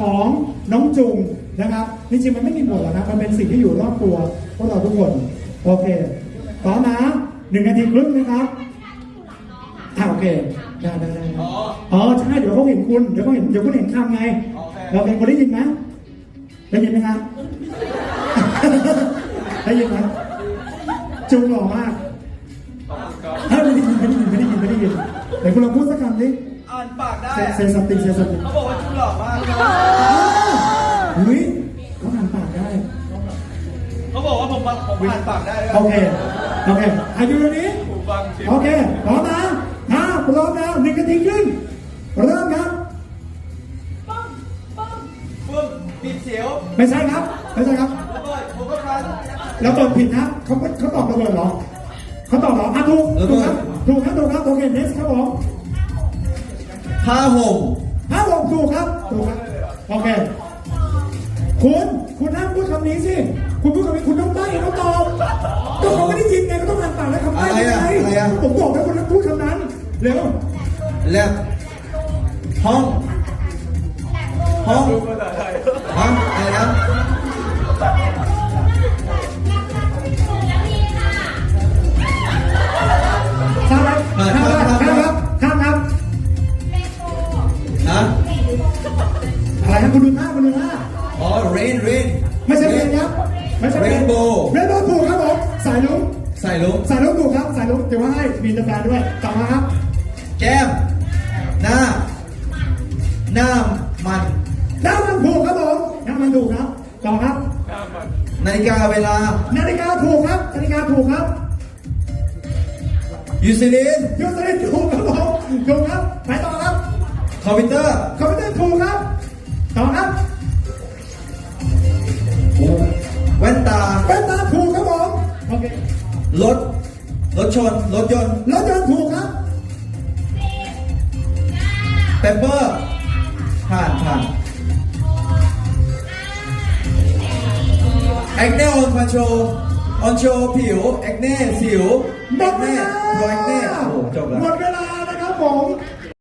ของน้องจุงนะครับจริงๆมันไม่มีหมวดหรอกนะมันเป็นสิ่งที่อยู่รอบตัวพวกเราทุกคนโอเคพร้อมนะหนึ่งนาทีครึ่งนะครับอ่าโอเคได้ได้ได้อ๋ออ๋อใช่เดี๋ยวเขาเห็นคุณเดี๋ยวเขาเห็นเดี๋ยวคุณเห็นคำไงโอเคเราเป็นคนได้ยินไหมได้ยินไหมครับได้ยินไหมจุงหล่อมากขอบคุณครับเฮ้ยไม่ได้ยินไม่ได้ยินไม่ได้ยินไม่ได้ยินเดี๋ยวคุณลองพูดสักคำดิ อ่านปากได้เซอะเซสติงเซสติงเขาบอกว่าจุ๊หล่อมากเฮ้ยเขาอ่านปากได้ เขาบอกว่าผมผมอ่านปากได้ด้วยโอเค โอเคอายุนี้ ผมฟังชิมโอเคพร้อมนะห้าพร้อมแล้วหนึ่งนาทีครึ่งเริ่มครับ ปึ้งปิดเสียวไม่ใช่ครับ ไม่ใช่ครับ ระเบิดผมก็ฟันแล้วเปิดผิดนะเขาเขาตอบระเบิดเหรอเขาตอบเหรออะถูกถูกครับถูกครับถูกครับโอเคเนสครับผม ผ้าห่มห้าผมถูกครับถูกครับโอเค คุณคุณห้ามพูดคำนี้สิคุณพูดคำนี้คุณต้องใบ้เขาตอบก็เขาไม่ได้ยินไงก็ต้องอ่านปากแล้วคำใบ้อะไรอะอะไรอะ ผมบอกแล้วคุณต้องพูดคำนั้นเร็วแลบห้อง ห้องดูภาษาไทยห้องอะไรนะ ครับคุณดูหน้าคุณดูหน้าอ๋อ rain rain ไม่ใช่เพลงครับไม่ใช่เพลง Rainbow เรนโบว์ถูกครับผมสายลุงใส่ลุงสายลุงถูกครับสายลุงถือว่าให้มีตะแฟนด้วยต่อมาครับ แก้ม หน้า หน้ามัน น้ำมันถูกครับผมน้ำมันถูกครับต่อครับ นาฬิกาเวลา นาฬิกาถูกครับนาฬิกาถูกครับยูซิลินยูสลินถูกครับผมถูกครับไปต่อครับ คอมพิวเตอร์ คอม เป็นตาถูกครับผมโอเครถ รถชน รถยนต์ รถยนต์ถูกครับเปเปอร์ผ่านผ่านแอคเน่ออนคอนโทรออนโชผิวแอคเน่สิวหมดเวลาโปรแอคเน่โอ้โหจบแล้วหมดเวลานะครับผม